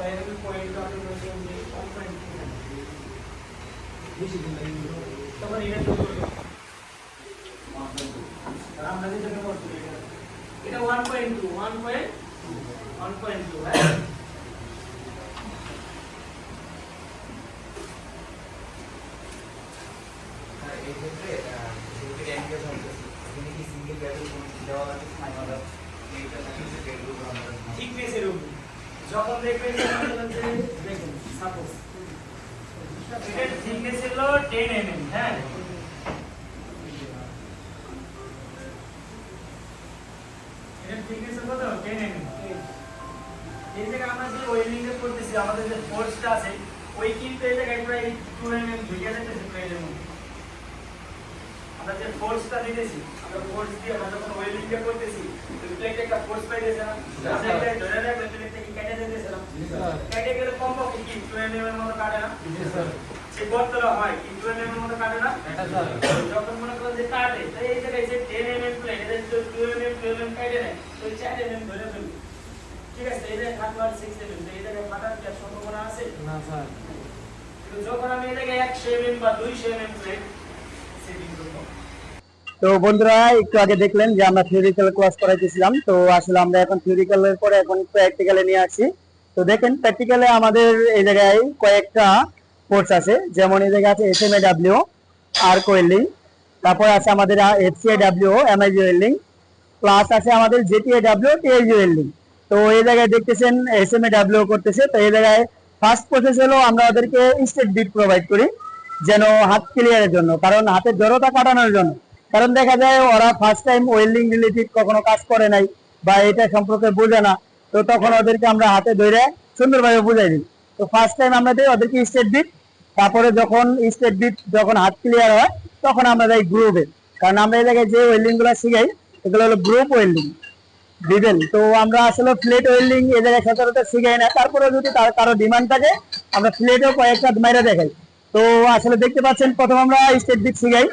Point one point বেশি। তখন এটা one point one point one point হ্যাঁ আর এই ক্ষেত্রে আহ, যেহেতু র্যাঙ্কে চলতেছে এখানে কি সিঙ্গেল ব্যাটেল কোনো দেওয়া লাগে না আমরা এইটা নাকি যে যখন দেখবেন দেখুন সাপোজ এটার থিকনেস 10 mm হ্যাঁ? এটার থিকনেস কত? 10 mm এই জায়গায় আমরা করতেছি, আমাদের যে ফোর্সটা আছে, ওই কিন্তু এই জায়গায় প্রায় 2 mm ঢুকে যাচ্ছে প্লেনের মধ্যে। আমরা যে ফোর্সটা দিতেছি আমরা ফোর্স দিয়ে আমরা যখন ওয়েল্ডিং করতেছি ওই একটা ফোর্স পাইতেছে না? আমরা এটা ধরে রাখলে প্লেটটা কি কেটে না কেটে গেলে কমপক্ষে কি? 2 এর মতো কাটে না? সে গর্তটা হয় কি 2 mm এর মতো কাটে না? যখন মনে করেন যে কাটে তো এই জায়গায় যে 10 mm প্লেট এটা যদি 2 mm 12 mm কাটে নেয় তো 4 mm ধরে ফেলবে। ঠিক আছে এই জায়গায় আর 6 mm তো এই জায়গায় ফাটার কি সম্ভাবনা আছে? না স্যার। যখন আমি জায়গায় 100 mm বা 200 mm প্লেট তো বন্ধুরা, একটু আগে দেখলেন যে আমরা থিওরিক্যাল ক্লাস করাইতেছিলাম। তো আসলে আমরা এখন থিওরিক্যালের পরে এখন প্র্যাকটিক্যালে নিয়ে আসছি। তো দেখেন প্র্যাকটিক্যালে আমাদের এই জায়গায় কয়েকটা কোর্স আছে। যেমন এই জায়গায় আছে এস এম এ ডাব্লিউ আর কোয়েলিং তারপর আছে আমাদের FCA W MIG welding plus আছে আমাদের GTA W T TIG welding তো এই জায়গায় দেখতেছেন এস এম এ ডাব্লিউ করতেছে। তো এই জায়গায় ফার্স্ট প্রসেস হলো আমরা ওদেরকে স্টেট বিট প্রোভাইড করি। যেন হাত ক্লিয়ারের জন্য, কারণ হাতের জড়তা কাটানোর জন্য। কারণ দেখা যায় ওরা ফার্স্ট টাইম ওয়েল্ডিং রিলেটেড কখনো কাজ করে নাই বা এটা সম্পর্কে বোঝে না, তো তখন ওদেরকে আমরা হাতে ধরে সুন্দরভাবে বুঝাই দিই। তো ফার্স্ট টাইম আমরা দিই, ওদেরকে স্টেট বিট তারপরে যখন স্টেট বিট যখন হাত ক্লিয়ার হয়, তখন আমরা যাই গ্রুপে কারণ আমরা এই জায়গায় যে ওয়েল্ডিংগুলো শিখাই, এগুলো হলো গ্রুপ ওয়েল্ডিং দিবেন তো আমরা আসলে ফ্লেট ওয়েল্ডিং এ জায়গায় সচরাচর শিখাই না। তারপরে যদি তার কারও ডিমান্ড থাকে, আমরা প্লেটও কয়েকটা মাইরা দেখাই। তো আসলে দেখতে পাচ্ছেন, প্রথম আমরা স্টেট বিট শিখাই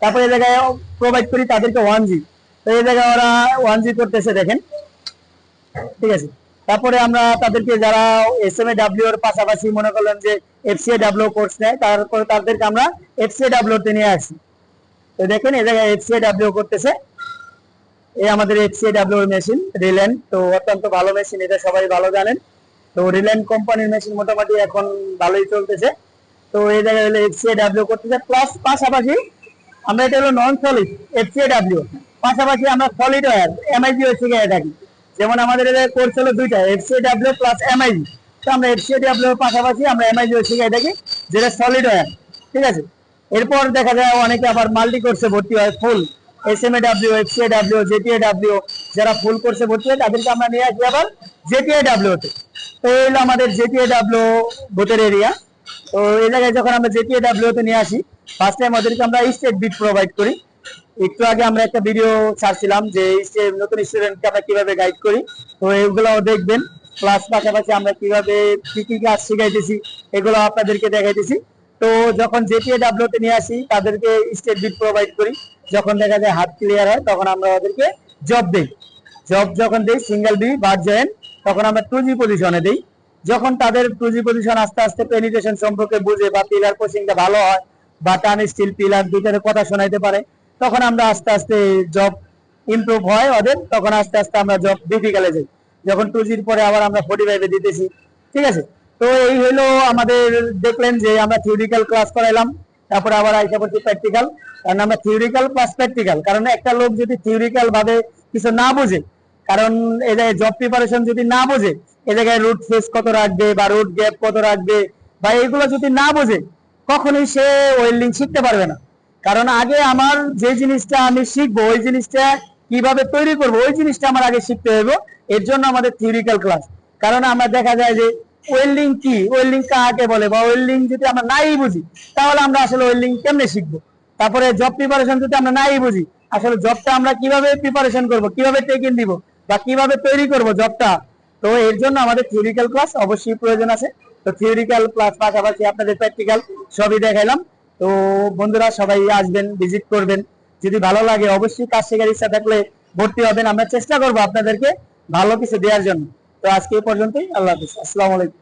তারপরে এই জায়গায় প্রোভাইড করি তাদেরকে ওয়ান জি তো এই জায়গায় ওরা ওয়ান জি করতেছে, দেখেন। ঠিক আছে? তারপরে আমরা তাদেরকে যারা এস এম এ ডাব্লিউ এর পাশাপাশি মনে করলেন যে এফসিএ ডাব্লিউ কোর্স নেয়, তারপরে তাদেরকে আমরা এফ এফসিএ ডাব্লিউ তে নিয়ে আসি। তো দেখেন, এই জায়গায় এফসিএ ডাব্লিউ করতেছে। এই আমাদের এফসিএ ডাব্লিউ মেশিন রিল্যান্ড তো অত্যন্ত ভালো মেশিন এটা সবাই ভালো জানেন। তো রিল্যান্ড কোম্পানির মেশিন মোটামুটি এখন ভালোই চলতেছে। তো এই হলো এফসিএ ডাব্লিউ করতেছে প্লাস পাশাপাশি আমরা এটা হলো নন সলিড এফসিএ ডাব্লিউ পাশাপাশি আমরা সলিড ওয়্যার এমআইজি ওয়েসে গিয়ে থাকি। যেমন আমাদের কোর্স হলো দুইটা এফসিএ ডাব্লিউ প্লাস এমআইজি তো আমরা এফসিএ ডাব্লিউ এর পাশাপাশি আমরা এমআইজি গিয়ে থাকি, যেটা সলিড ওয়্যার ঠিক আছে? এরপর দেখা যায় অনেকে আবার মাল্টি কোর্সে ভর্তি হয় full S M A W FCA W JTA W যারা ফুল কোর্সে ভর্তি হয়, তাদেরকে আমরা নিয়ে আসি আবার জেটিএ ডাব্লিউ তে। তো এই হলো আমাদের জেটিএ ডাব্লিউ ভোটের এরিয়া তো এই জায়গায় যখন আমরা জেটিএ ডাব্লিউ তে নিয়ে আসি ফার্স্ট টাইম ওদেরকে আমরা স্টেট বিট প্রোভাইড করি। একটু আগে আমরা একটা ভিডিও ছাড়ছিলাম যে নতুন স্টুডেন্টকে আমরা কীভাবে গাইড করি। তো এগুলোও দেখবেন। প্লাস পাশাপাশি আমরা কীভাবে কি কি কাজ শিখাইতেছি, এগুলো আপনাদেরকে দেখাইতেছি। তো যখন জেটিএ ডাব্লিউ তে নিয়ে আসি, তাদেরকে স্টেট বিট প্রোভাইড করি। যখন দেখা যায় হাত ক্লিয়ার হয়, তখন আমরা ওদেরকে জব দেই। জব যখন দেই সিঙ্গেল বি বার জয়েন তখন আমরা টু জি পজিশনে দেই। যখন তাদের টু জি পজিশন আস্তে আস্তে পেনিটেশন সম্পর্কে বুঝে বা পিলার কোচিংটা ভালো হয় বা টান স্টিল পিলার দুইটার কথা শোনাইতে পারে, তখন আমরা আস্তে আস্তে জব ইমপ্রুভ হয় ওদের, তখন আস্তে আস্তে আমরা জব ডিফিকালে যাই। যখন টু জির পরে আবার আমরা ফোর্টি ফাইভে দিতেছি, ঠিক আছে? তো এই হলো আমাদের দেখলেন যে আমরা থিওরিক্যাল ক্লাস করাইলাম, তারপরে আবার আইসা পড়ছি প্র্যাকটিক্যাল কারণ আমরা থিওরিক্যাল প্লাস প্র্যাকটিক্যাল কারণ একটা লোক যদি থিওরিক্যাল ভাবে কিছু না বোঝে, কারণ এই জায়গায় জব প্রিপারেশন যদি না বোঝে জায়গায় রুট ফেস কত রাখবে বা রুট গ্যাপ কত রাখবে বা এগুলো যদি না বোঝে, কখনোই সে ওয়েল্ডিং শিখতে পারবে না। কারণ আগে আমার যে জিনিসটা আমি শিখব, ওই জিনিসটা কীভাবে তৈরি করব, ওই জিনিসটা আমার আগে শিখতে হবে এর জন্য আমাদের থিওরিক্যাল ক্লাস কারণ আমরা দেখা যায় যে ওয়েল্ডিং কি? ওয়েল্ডিং কাকে বলে? বা ওয়েল্ডিং যদি আমরা নাই বুঝি, তাহলে আমরা আসলে ওয়েল্ডিং কেমনে শিখব? তারপরে জব প্রিপারেশন যদি আমরা নাই বুঝি, আসলে জবটা আমরা কীভাবে প্রিপারেশন করব, কীভাবে টেকিং দিব, বা কীভাবে তৈরি করব জবটা তো এর জন্য আমাদের থিওরিক্যাল ক্লাস অবশ্যই প্রয়োজন আছে। তো থিওরিক্যাল ক্লাস পাশাপাশি আপনাদের প্র্যাকটিক্যাল সবই দেখাইলাম। তো বন্ধুরা, সবাই আসবেন ভিজিট করবেন। যদি ভালো লাগে, অবশ্যই কাজ শেখার ইচ্ছা থাকলে ভর্তি হবেন। আমরা চেষ্টা করব আপনাদেরকে ভালো কিছু দেওয়ার জন্য। তো আজকে এই পর্যন্তই। আল্লাহ হাফিজ। আসসালামু আলাইকুম।